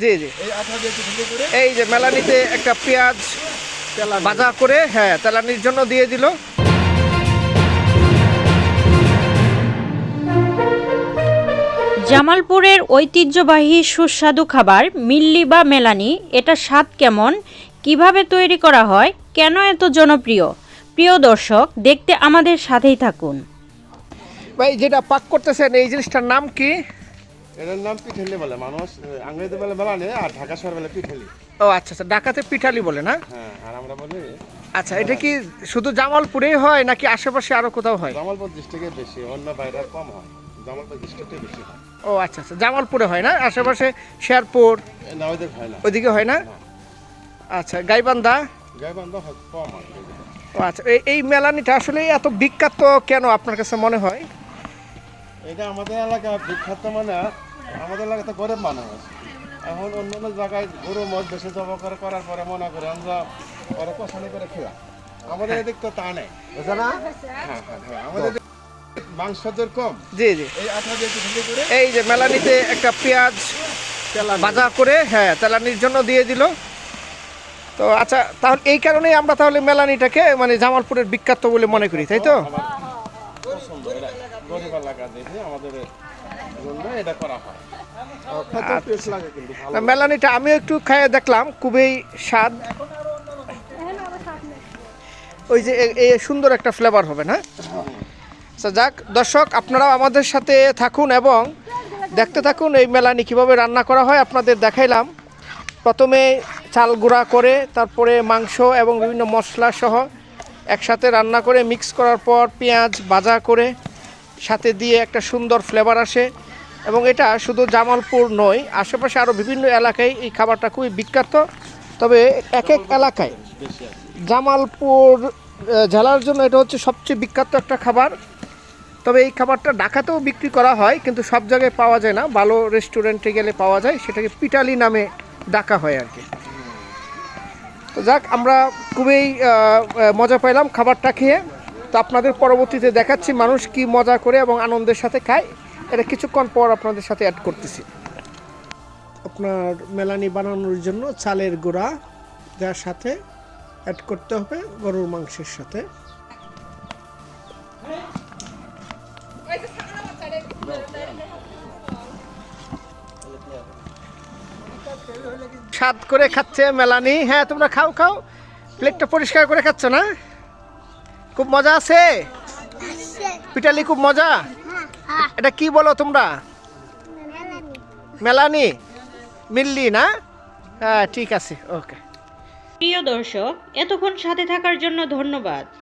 জি জি। এই যে মেলানিতে একটা পেঁয়াজ ভাজা করে হ্যাঁ তেলানির জন্য দিয়ে দিল। জামালপুরের ঐতিহ্যবাহী সুস্বাদু খাবার মিল্লি বা মেলানি এটা স্বাদ কেমন কীভাবে তৈরি করা হয় কেন এত জনপ্রিয়? প্রিয় দর্শক দেখতে আমাদের সাথেই থাকুন। ভাই যেটা পাক করতেছেন এই জিনিসটার নাম কি? এটার নাম পিঠালি বলে মানুষ আংরেজি বলে বেলানে আর ঢাকা শহর বলে পিঠালি। ও আচ্ছা আচ্ছা ডাকাতে পিঠালি বলে না? হ্যাঁ আর আমরা বলি আচ্ছা এটা কি শুধু জামালপুরেই হয় নাকি আশেপাশে আরও কোথাও হয়? জামালপুর ডিস্ট্রিক্টে বেশি অন্য বাইরে কম হয়। জামালপুর ডিস্ট্রিক্টে বেশি হয়। ও আচ্ছা আচ্ছা জামালপুরে হয় না? আশেপাশে শেরপুর? না ওদের হয় না। ওইদিকে হয় না? আচ্ছা গাইবান্ধা? গাইবান্ধা হয় কম হয় ও আচ্ছা এই এই মেলানিটা আসলে এত বিখ্যাত কেন আপনার কাছে মনে হয়? এটা আমাদের এলাকা বিখ্যাত মানে আমাদের এলাকাতে গরিব মানুষ। এখন অন্য অন্য জায়গায় গরু মদ বেশি জব করে করার পরে মনে করে আমরা পরে কষানি করে খেলা আমাদের এদিক তো তা নেই। বুঝো না? হ্যাঁ হ্যাঁ হ্যাঁ আমাদের মাংস দর কম। জি জি। এই আঠা দিয়ে করে। এই যে মেলানিতে একটা পেঁয়াজ ভাজা করে হ্যাঁ তেলানির জন্য দিয়ে দিল। তো আচ্ছা তাহলে এই কারণেই আমরা তাহলে মেলানিটাকে মানে জামালপুরের বিখ্যাত বলে মনে করি তাই তো? দেখে আমাদের এটা করা হয়। মেলানিটা আমিও একটু খাইয়ে দেখলাম খুবই স্বাদ। ওই যে এ- এ সুন্দর একটা ফ্লেভার হবে না? আচ্ছা যাক দর্শক আপনারাও আমাদের সাথে থাকুন এবং দেখতে থাকুন এই মেলানি কীভাবে রান্না করা হয় আপনাদের দেখাইলাম। প্রথমে চাল গুঁড়া করে তারপরে মাংস এবং বিভিন্ন মশলা সহ একসাথে রান্না করে মিক্স করার পর পেঁয়াজ ভাজা করে সাথে দিয়ে একটা সুন্দর ফ্লেভার আসে এবং এটা শুধু জামালপুর নয়, আশেপাশে আরও বিভিন্ন এলাকায় এই খাবারটা খুবই বিখ্যাত। তবে এক এক এলাকায় জামালপুর জেলার জন্য এটা হচ্ছে সবচেয়ে বিখ্যাত একটা খাবার। তবে এই খাবারটা ঢাকাতেও বিক্রি করা হয়, কিন্তু সব জায়গায় পাওয়া যায় না। ভালো রেস্টুরেন্টে গেলে পাওয়া যায়, সেটাকে পিটালি নামে ডাকা হয় আর কি। তো যাক, আমরা খুবই মজা পাইলাম খাবারটা খেয়ে। তো আপনাদের পরবর্তীতে দেখাচ্ছি মানুষ কি মজা করে এবং আনন্দের সাথে খায়। এটা কিছুক্ষণ পর আপনাদের সাথে অ্যাড করতেছি। আপনার মেলানি বানানোর জন্য চালের গুঁড়া দেওয়ার সাথে অ্যাড করতে হবে গরুর মাংসের সাথে। স্বাদ করে খাচ্ছে মেলানি। হ্যাঁ তোমরা খাও খাও। প্লেটটা পরিষ্কার করে খাচ্ছ না? খুব মজা আছে? পিটালি খুব মজা? এটা কি বলো তোমরা? মেলানি? মিল্লি না? হ্যাঁ ঠিক আছে ওকে। প্রিয় দর্শক এতক্ষণ সাথে থাকার জন্য ধন্যবাদ।